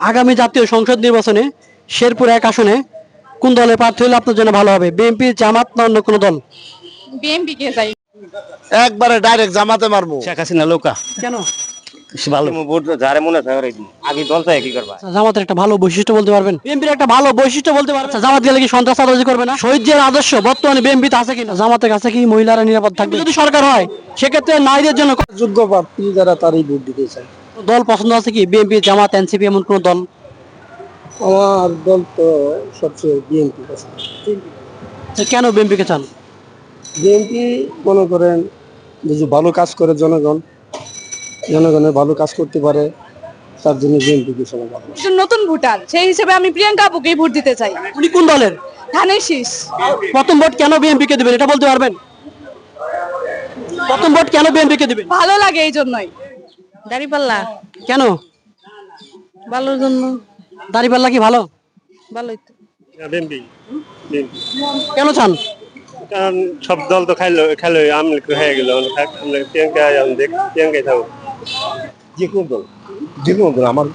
আগামী জাতীয় সংসদ নির্বাচনে শেরপুর এক আসনে কোন দলের প্রার্থী হলে আপনার জন্য ভালো হবে? বিএনপি জামাত না অন্য কোনো দল? বিএমপি কে চাই একবারে ডাইরেক্ট জামাতে মারবো। শেখ হাসিনা লোকা। কেন? ভালো। ভোট যারে থাকে ওরে দিন। আগে দল চাই কি করবা? আচ্ছা, জামাতের একটা ভালো বৈশিষ্ট্য বলতে পারবেন? বিএনপির একটা ভালো বৈশিষ্ট্য বলতে পারবেন? আচ্ছা, জামাত গেলে কি সন্ত্রাসবাদী করবে না? শহীদ আদর্শ বর্তমানে বিএনপিতে আছে কিনা? জামাতের কাছে কি মহিলারা নিরাপদ থাকবে? যদি সরকার হয় সেক্ষেত্রে নারীদের জন্য যোগ্য প্রার্থী যারা তারই ভোট দিতে চায়। দল পছন্দ আছে কি? বিএনপি জামাত এনসিপি এমন কোন দল? আমার দল তো সবচেয়ে বিএনপি আচ্ছা, কেন বিএনপি কে চান? বিএনপি মনে করেন যে ভালো কাজ করে জনগণ জনগণের ভালো কাজ করতে পারে তার জন্য বিএনপি কে সবাই ভালো একজন নতুন ভোটার সেই হিসেবে আমি প্রিয়াঙ্কা আপুকেই ভোট দিতে চাই। উনি কোন দলের? ধানের শীষ। প্রথম ভোট কেন বিএনপি কে দিবেন? এটা বলতে পারবেন? প্রথম ভোট কেন বিএনপি কে দিবেন? ভালো লাগে এই জন্যই। দাঁড়িপাল্লা কেন? ভালোর জন্য। দাড়িপাল্লা কি ভালো? ভালোই তো। বিএনপি কেন চান? কারণ সব দল তো খাইলো আমলিক হয়ে গেল। প্রিয়াঙ্কা প্রিয়াঙ্কাই থাকব যে কোনো দল যে কোনো দল আমার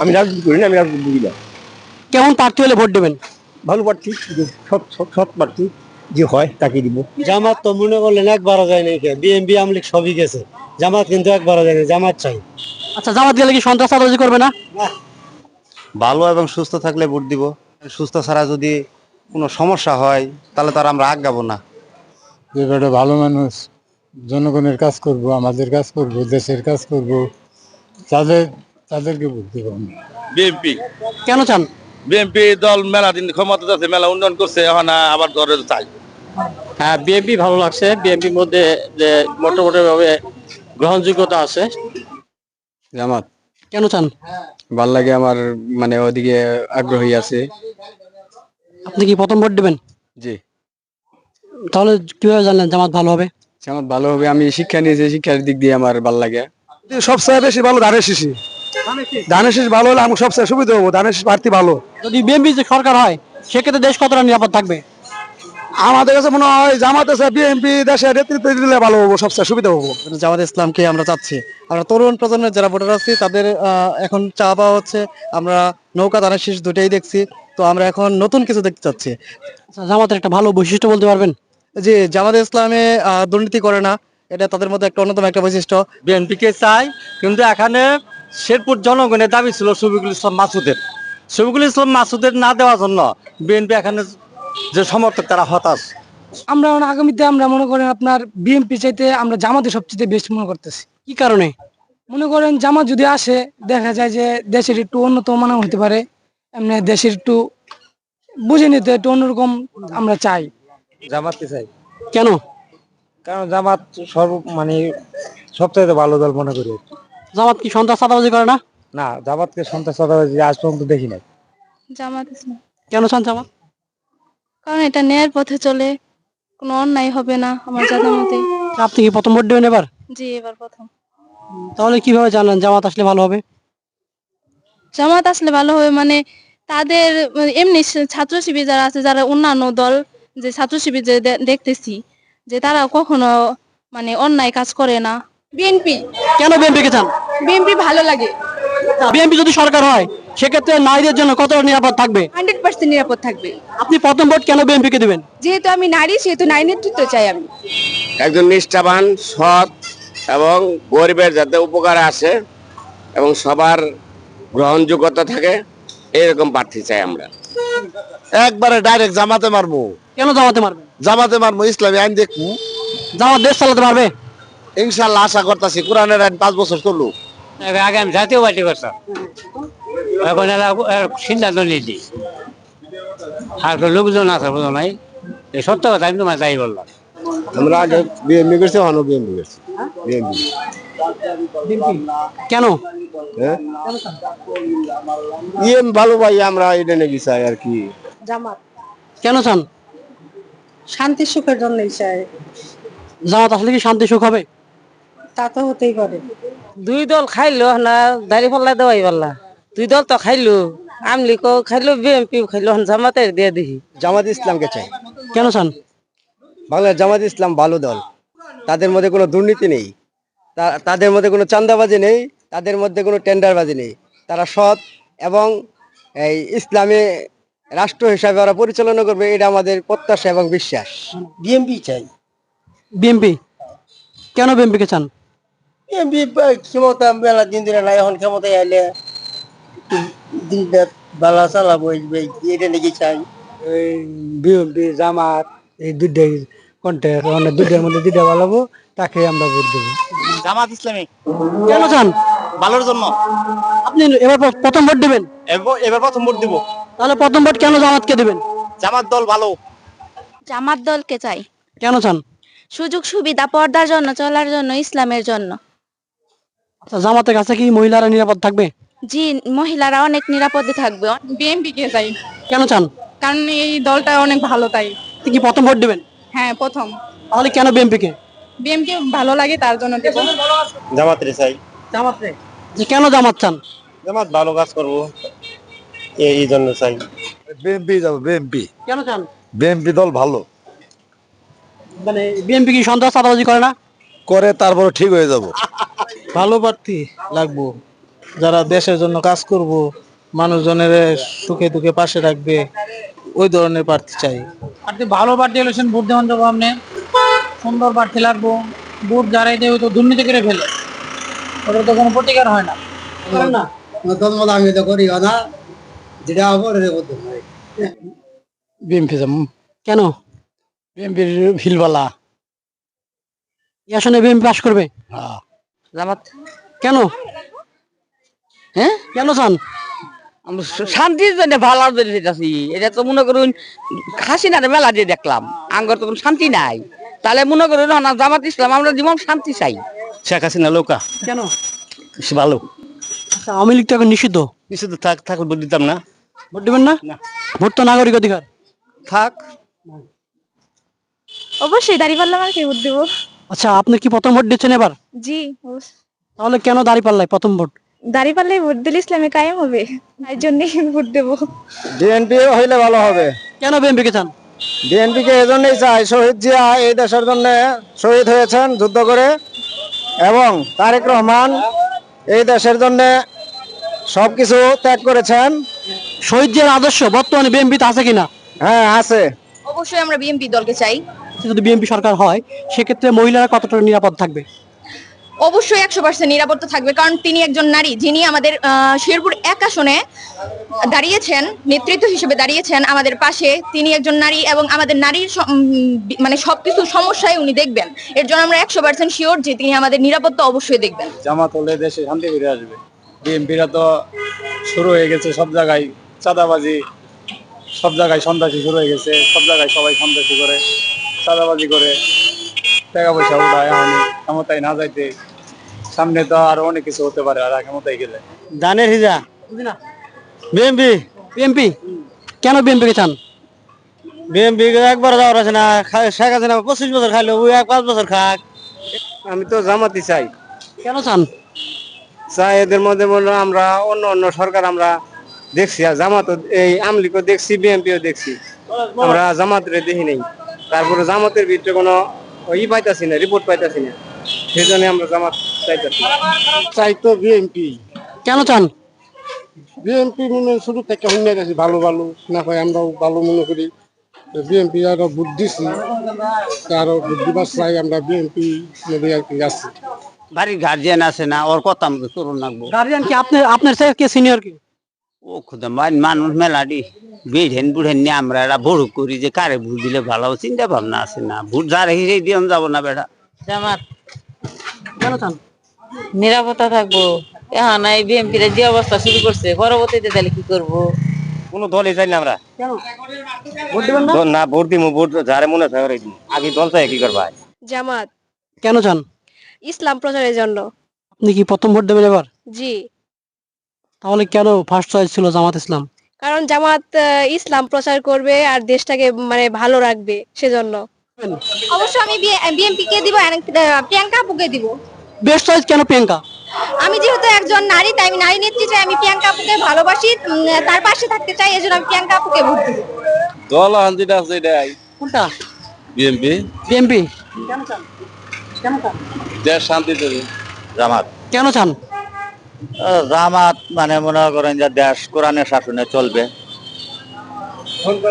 আমি রাজনীতি করি না আমি রাজনীতি বুঝি না। কেমন প্রার্থী হলে ভোট দেবেন? ভালো প্রার্থী যে সৎ প্রার্থী যে হয় তাকে দিব। জামাত তো মনে করলেন একবারও যায় নাই বিএমপি আমলিক সবই গেছে। জামাত কিন্তু একবারও যায় জামাত চাই। আচ্ছা জামাত গেলে কি সন্ত্রাস সন্ত্রাসবাদী করবে না? ভালো এবং সুস্থ থাকলে ভোট দিব। সুস্থ ছাড়া যদি কোনো সমস্যা হয় তাহলে তার আমরা আগাবো না। যে বেটা ভালো মানুষ জনগণের কাজ করব আমাদের কাজ করব দেশের কাজ করব তাদের তাদেরকে ভোট দিব আমি। বিএনপি। কেন চান? বিএনপি দল মেলা দিন ক্ষমতা আছে মেলা উন্নয়ন করছে এখন আবার ধরে চাই। হ্যাঁ বিএনপি ভালো লাগছে। বিএনপির মধ্যে যে মোটামুটি ভাবে গ্রহণযোগ্যতা আছে? জামাত। কেন চান? ভালো লাগে আমার মানে ওদিকে আগ্রহী আছে। আপনি কি প্রথম ভোট দেবেন? জি। তাহলে কীভাবে জানলেন জামাত ভালো হবে? জামাত ভালো হবে আমি শিক্ষা নিয়েছি শিক্ষার দিক দিয়ে আমার ভালো লাগে। সবচেয়ে বেশি ভালো ধানের শিশি ধানের শীষ ভালো হলে আমার সবচেয়ে সুবিধা হব ধানের শীষ প্রার্থী ভালো। যদি বিএনপি যে সরকার হয় সেক্ষেত্রে দেশ কতটা নিরাপদ থাকবে? আমাদের কাছে মনে হয় জামাত আছে বিএনপি দেশের নেতৃত্ব দিলে ভালো হব সবচেয়ে সুবিধা হব। জামাত ইসলামকে আমরা চাচ্ছি। আমরা তরুণ প্রজন্মের যারা ভোটার আছি তাদের এখন চা পাওয়া হচ্ছে। আমরা নৌকা দানের শীষ দুটাই দেখছি। তো আমরা এখন নতুন কিছু দেখতে চাচ্ছি। আচ্ছা, জামাতের একটা ভালো বৈশিষ্ট্য বলতে পারবেন? যে জামাত ইসলামে দুর্নীতি করে না। এটা তাদের মধ্যে একটা অন্যতম একটা বৈশিষ্ট্য। বিএনপিকে চাই কিন্তু এখানে শেরপুর জনগণের দাবি ছিল শফিকুল ইসলাম মাসুদের। শফিকুল ইসলাম মাসুদের না দেওয়ার জন্য বিএনপি এখানে যে সমর্থক তারা হতাশ। আমরা আগামীতে আমরা মনে করেন আপনার বিএমপি চাইতে আমরা জামাতে সবচেয়ে বেশি মনে করতেছি। কি কারণে? মনে করেন জামাত যদি আসে দেখা যায় যে দেশের একটু উন্নত মানের হতে পারে। এমনি দেশের একটু বুঝে নিতে একটু অন্যরকম আমরা চাই। জামাতকে চাই। কেন? কারণ জামাত সর্ব মানে সবচেয়ে ভালো দল মনে করি। জামাত কি সন্ত্রাস সন্ত্রাসবাদী করে না? না জামাতকে সন্ত্রাস সন্ত্রাসবাদী আজ পর্যন্ত দেখি নাই। জামাত কেন চান জামাত? কারণ এটা ন্যায়ের পথে চলে কোনো অন্যায় হবে না আমার জানা মতে। আপনি কি প্রথম ভোট দেবেন এবার? জি এবার প্রথম। তাহলে কীভাবে জানলেন জামাত আসলে ভালো হবে? জামাত আসলে ভালো হবে মানে তাদের মানে এমনি ছাত্র শিবির যারা আছে যারা অন্যান্য দল যে ছাত্র শিবির যে দেখতেছি যে তারা কখনো মানে অন্যায় কাজ করে না। বিএনপি। কেন বিএনপি কে চান? বিএনপি ভালো লাগে। বিএনপি যদি সরকার হয় সেক্ষেত্রে নারীদের জন্য কতটা নিরাপদ থাকবে? হান্ড্রেড পার্সেন্ট নিরাপদ থাকবে। আপনি প্রথম ভোট কেন বিএনপি কে দিবেন? যেহেতু আমি নারী সেহেতু নারী নেতৃত্ব চাই আমি। একজন নিষ্ঠাবান সৎ এবং গরিবের যাতে উপকারে আসে এবং সবার গ্রহণযোগ্যতা থাকে এরকম প্রার্থী চাই আমরা। একবারে ডাইরেক্ট জামাতে মারবো। কেন জামাতে মারবেন? জামাতে মারবো ইসলামী আইন দেখব। জামাত দেশ চালাতে পারবে? ইনশাল্লাহ আশা করতেছি কোরআনের আইন পাঁচ বছর চলল আগে আমি জাতীয় পার্টি করতাম এখন এরা সিদ্ধান্ত নিয়েছি আর লোকজন আছে বুঝো নাই? এই সত্য কথা আমি তোমার তাই বললাম। আমরা আগে করছি করছি। কেন? হ্যাঁ? ইয়ে ভালো ভাই আমরা এটা নাকি চাই আর কি। জামাত। কেন চান? শান্তি সুখের জন্যই চাই। জামাত আসলে কি শান্তি সুখ হবে? তা তো হতেই পারে। দুই দল খাইলো না দাড়ি পাল্লা দেওয়াই পাল্লা দুই দল তো খাইলো। আমলিকও খাইলো বিএমপি খাইলো জামাতে দিয়ে দিহি। জামাত ইসলামকে চাই। কেন চান? বাংলার জামাত ইসলাম ভালো দল। তাদের মধ্যে কোনো দুর্নীতি নেই। তা- তাদের মধ্যে কোনো চাঁদাবাজি নেই তাদের মধ্যে কোনো টেন্ডারবাজি নেই। তারা সৎ এবং এই ইসলামে রাষ্ট্র হিসাবে ওরা পরিচালনা করবে এটা আমাদের প্রত্যাশা এবং বিশ্বাস। বিএমপি চাই। বিএমপি? কেন বিএনপিকে চান? বিএমপি ক্ষমতা মেলা দিন দিনে নাই এখন ক্ষমতায় আইলে একটু দিনটা বালা চালাবো এটা নাকি চাই। এই জামাত এই মানে দুইটার মধ্যে বালাবো তাকে আমরা ভোট দেবো। জামাত ইসলামী কেন চান? ভালোর জন্য। আপনি এবার প্রথম ভোট দেবেন? এবার প্রথম ভোট দিব। তাহলে প্রথম ভোট কেন জামাতকে দেবেন? জামাত দল ভালো। জামাত দলকে চাই। কেন চান? সুযোগ সুবিধা পর্দার জন্য চলার জন্য ইসলামের জন্য। আচ্ছা জামাতের কাছে কি মহিলারা নিরাপদ থাকবে? জি মহিলারা অনেক নিরাপদে থাকবে। বিএনপি কে চাই? কেন চান? কারণ এই দলটা অনেক ভালো তাই। কি প্রথম ভোট দিবেন? হ্যাঁ প্রথম। তাহলে কেন বিএনপিকে বিএনপি ভালো লাগে তার জন্য দেব। জামাতের চাই। জামাতে? যে কেন জামাত চান? জামাত ভালো কাজ করব। এই জন্য চাই। বিএমপি যাব বিএমপি কেন চান? বিএমপি দল ভালো। মানে বিএনপি কি সন্ত্রাস চাঁদাবাজি করে না? করে তারপর ঠিক হয়ে যাব। ভালো প্রার্থী লাগবো। যারা দেশের জন্য কাজ করব মানুষজনের সুখে দুঃখে পাশে রাখবে ওই ধরনের প্রার্থী চাই। প্রার্থী ভালো প্রার্থী ইলেকশন ভোট দেওয়ান যাব আপনি। সুন্দর প্রার্থী লাগবো। ভোট যারাই দেবে তো দুর্নীতি করে ফেলে। ওটা তো কোনো প্রতিকার হয় না। না আমি তো করি না? যেটা বিএমপি যাম কেন? বিএমপির ভিলবালা এই আসনে বিএনপি পাস করবে? জামাত। কেন? কেন চান আমরা শান্তির জন্য ভালো জন্য যেতেছি এটা তো মনে করুন হাসিনার মেলা দিয়ে দেখলাম। আঙ্গর তো কোনো শান্তি নাই। তাহলে মনে করুন না জামাত ইসলাম আমরা জীবন শান্তি চাই। শেখ হাসিনা লোকা। কেন? ভালো। আচ্ছা আওয়ামী লীগ তো এখন নিষিদ্ধ। নিষিদ্ধ থাক থাকলে ভোট দিতাম না। ভোট দেবেন না? না। ভোট তো নাগরিক অধিকার। থাক। অবশ্যই দাঁড়িপাল্লা আমাকে ভোট দেবো? আচ্ছা আপনি কি প্রথম ভোট দিচ্ছেন এবার? জি তাহলে কেন দাঁড়ি পাল্লাই প্রথম ভোট? দাঁড়িপাল্লায় ভোট দিলে ইসলামে কায়েম হবে। তাই জন্যই ভোট দেবো। বিএনপি হইলে ভালো হবে। কেন বিএনপি কে চান? বিএনপি কে এজন্যই চাই। শহীদ জিয়া এই দেশের জন্য শহীদ হয়েছেন যুদ্ধ করে। এবং তারেক রহমান এই দেশের জন্য সবকিছু ত্যাগ করেছেন। শহীদ জিয়ার আদর্শ বর্তমানে বিএনপিতে আছে কিনা? হ্যাঁ আছে। অবশ্যই আমরা বিএনপি দলকে চাই। যদি বিএনপি সরকার হয় সেক্ষেত্রে মহিলারা কতটা নিরাপদ থাকবে? অবশ্যই একশো পার্সেন্ট নিরাপত্তা থাকবে, কারণ তিনি একজন নারী যিনি আমাদের শেরপুর এক আসনে দাঁড়িয়েছেন, নেতৃত্ব হিসেবে দাঁড়িয়েছেন আমাদের পাশে। তিনি একজন নারী এবং আমাদের নারীর মানে সবকিছু সমস্যায় উনি দেখবেন। এর জন্য আমরা একশো পার্সেন্ট শিওর যে তিনি আমাদের নিরাপত্তা অবশ্যই দেখবেন। জামাত হলে দেশে শান্তি ফিরে আসবে। বিএনপিরা তো শুরু হয়ে গেছে সব জায়গায় চাঁদাবাজি, সব জায়গায় সন্ত্রাসী শুরু হয়ে গেছে, সব জায়গায় সবাই সন্ত্রাসী করে, চাঁদাবাজি করে, টাকা পয়সা উঠায় এখন ক্ষমতায় না যাইতে সামনে তো আরও অনেক কিছু হতে পারে আর ক্ষমতায় গেলে। দানের হিজা? বিএমপি? বিএনপি কেন বিএনপি কে চান? বিএমপি একবার যাওয়ার আছে না শেখ হাসিনা পঁচিশ বছর খাইলো ওই এক পাঁচ বছর খাক। আমি তো জামাতি চাই। কেন চান? চাই এদের মধ্যে মনে আমরা অন্য অন্য সরকার আমরা দেখছি আর জামাত এই আমলিকও দেখছি বিএনপিও দেখছি। আমরা জামাতের দেখি নেই। তারপরে জামাতের ভিতরে কোনো ই পাইতাছি না রিপোর্ট পাইতাছি না। সেই জন্য আমরা জামাত চাইতাছি চাই তো বিএনপি কেন চান? বিএনপি মনে শুরু থেকে শুনে গেছি ভালো ভালো। না হয় আমরাও ভালো মনে করি। বিএনপি আরও ভোট দিছি আরও ভোট দিবার চাই আমরা বিএনপি আর কি আছি। বাড়ির গার্জিয়ান আছে না ওর কথা আমাকে লাগবো। গার্জিয়ান কি? আপনার আপনার থেকে কে সিনিয়র কি? ও খুদা মান মানুষ মেলাডি বেড়েন বুড়েন নিয়ে আমরা এরা বড় করি যে কারে ভুল দিলে ভালো হবে, চিন্তা ভাবনা আছে না। ভোট যা রেখে সেই দিয়ে যাব না বেটা। জামাত কেন চান? নিরাপত্তা থাকব। এখন এই বিএনপির যে অবস্থা শুরু করছে পরবর্তীতে তাহলে কি করব? কোনো দলই চাই না আমরা। কেন? না? ভোট দিব ভোট যারে মনে দিবো। আগে দল চাই কি করবা? জামাত। কেন চান? ইসলাম প্রচারের জন্য। আপনি কি প্রথম ভোট দেবেন এবার? জি। তাহলে কেন ফার্স্ট চয়েস ছিল জামাত ইসলাম? কারণ জামাত ইসলাম প্রচার করবে আর দেশটাকে মানে ভালো রাখবে সেজন্য। অবশ্যই আমি বিএনপি কে দিব প্রিয়াঙ্কা আপুকে দিব। বেস্ট চয়েস কেন প্রিয়াঙ্কা? আমি যেহেতু একজন নারী তাই আমি নারী নেত্রী চাই আমি প্রিয়াঙ্কা আপুকে ভালোবাসি তার পাশে থাকতে চাই এজন্য আমি প্রিয়াঙ্কা আপুকে ভোট দিব। দল যেটা আছে এটাই। কোনটা? বিএমপি বিএমপি কেন চান? কেন চান? দেশ শান্তি দেবে। জামাত। কেন চান? জামাত মানে মনে করেন যে দেশ কোরআনের শাসনে চলবে।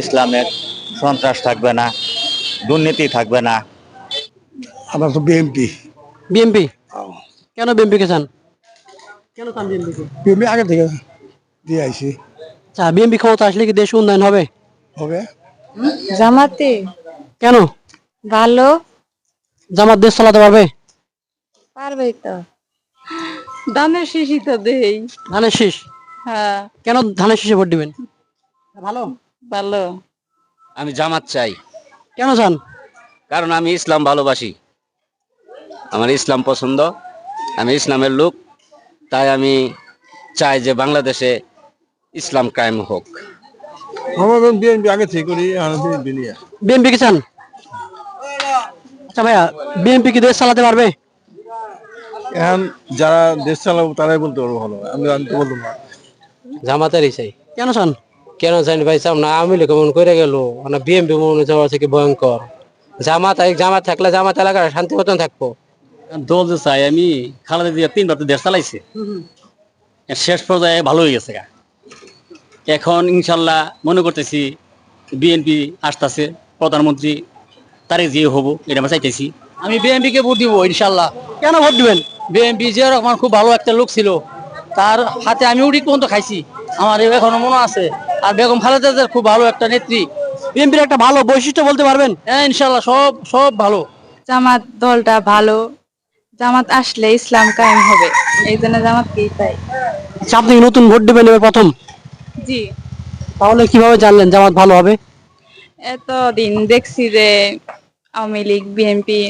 ইসলামের সন্ত্রাস থাকবে না দুর্নীতি থাকবে না। আমরা তো বিএনপি। বিএনপি। কেন বিএনপিকে চান? কেন চান বিএনপি কে? বিএনপি আগে থেকে দিয়ে আইছি। আচ্ছা বিএনপি ক্ষমতা আসলে কি দেশ উন্নয়ন হবে? হবে। জামাতে। কেন? ভালো। জামাত দেশ চালাতে পারবে? পারবে তো। দানের শিশি তো দেই। ধানের শীষ? হ্যাঁ। কেন ধানের শীষে ভোট দিবেন? ভালো? ভালো। আমি জামাত চাই। কেন চান? কারণ আমি ইসলাম ভালোবাসি। আমার ইসলাম পছন্দ আমি ইসলামের লোক তাই আমি চাই যে বাংলাদেশে ইসলাম কায়েম হোক। আমাদের বিএনপি আগে থেকে করি এখন বিএনপি নিয়ে। বিএনপি চান? আচ্ছা ভাইয়া বিএনপি কি দেশ চালাতে পারবে? এখন যারা দেশ চালাবো তারাই বলতে পারব ভালো আমি আমি না। জামাতেরই চাই। কেন চান? কেন জানি ভাই আওয়ামী লীগ মন করে গেল মানে বিএমপি মনে যাওয়া থেকে ভয়ঙ্কর। জামাত জামাত থাকলে জামাত এলাকার শান্তি মতন থাকব। দল যে চাই আমি খালেদা জিয়া তিনবার তো দেশ চালাইছে। শেষ পর্যায়ে ভালো হয়ে গেছে গা। এখন ইনশাল্লাহ মনে করতেছি বিএনপি আসতেছে প্রধানমন্ত্রী তারে যে হব এটা আমরা চাইতেছি। আমি বিএনপি কে ভোট দিব ইনশাল্লাহ। কেন ভোট দিবেন? বিএনপি যে রকম খুব ভালো একটা লোক ছিল। তার হাতে আমি উড়ি পর্যন্ত খাইছি। আমার এখনও মনে আছে। আর বেগম খালেদা জিয়ার খুব ভালো একটা নেত্রী। বিএনপির একটা ভালো বৈশিষ্ট্য বলতে পারবেন? হ্যাঁ ইনশাল্লাহ সব সব ভালো। জামাত দলটা ভালো জামাত আসলে ইসলাম কায়েম হবে এই জন্য জামাতকেই চাই। আচ্ছা, আপনি কি নতুন ভোট দিবেন এবার প্রথম? জি। তাহলে কীভাবে জানলেন জামাত ভালো হবে? এতদিন দেখছি যে আওয়ামী লীগ বিএনপি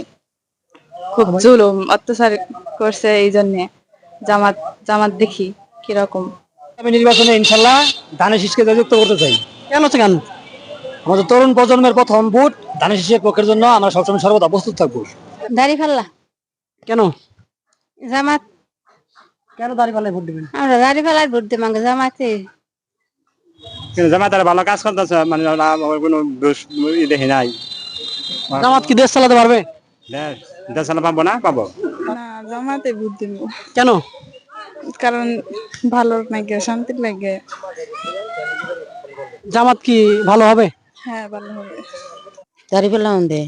খুব জুলুম অত্যাচার করছে এই জন্য জামাত জামাত দেখি কীরকম। আমি নির্বাচনে ইনশাল্লাহ ধানের শীষকে যুক্ত করতে চাই। কেন কেন? আমাদের তরুণ প্রজন্মের প্রথম ভোট ধানের শীষের পক্ষের জন্য আমরা সবসময় সর্বদা প্রস্তুত থাকব। দাড়ি ফাল্লা। কেন? জামাত। কেন দাঁড়িয়ে পাল্লায় ভোট দিবেন? আমরা দাড়ি ফাল্লার ভোট দেব জামাতে। কিন্তু জামাত তারা ভালো কাজ করতেছে মানে কোনো দোষ ই দেখি নাই। জামাত কি দেশ চালাতে পারবে? দেশ দেশ চালা পাবো না? পাবো। না জামাতে ভোট দেব। কেন? কারণ ভালো লাগে শান্তি লাগে জামাত কি ভালো হবে? হ্যাঁ ভালো হবে। দাড়ি পেলাম দে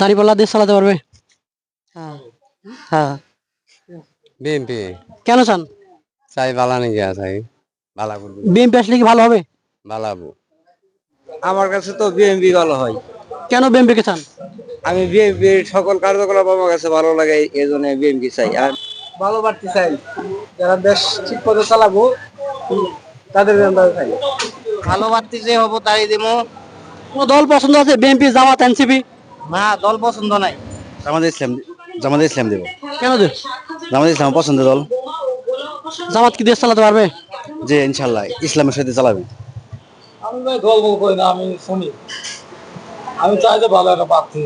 দাঁড়িয়ে পাল্লা দেশ চালাতে পারবে? হ্যাঁ। বিএমপি কেন চান? চাই বালা গিয়া চাই? বালা করব। বিএনপি আসলে কি ভালো হবে? বালাবো আমার কাছে তো বিএমপি ভালো হয়। কেন বিএনপি কে চান? আমি বিএনপির সকল কার্যকলাপ আমার কাছে ভালো লাগে এই জন্য বিএনপি চাই। আর ভালো বাড়তে চাই। যারা দেশ ঠিক পথে চালাবো তাদের চাই। ভালো বাড়তি যে হব তাই দেবো। কোন দল পছন্দ আছে? BNP Jamaat NCP? না দল পছন্দ নাই। জামাত ইসলাম জামাত ইসলাম দেব। কেন দেব জামাতে ইসলাম পছন্দের দল। জামাত কি দেশ চালাতে পারবে? যে ইনশাল্লাহ ইসলামের সাথে চালাবে। আমি ভাই দল বল করি না আমি শুনি। আমি চাই যে ভালো একটা প্রার্থী।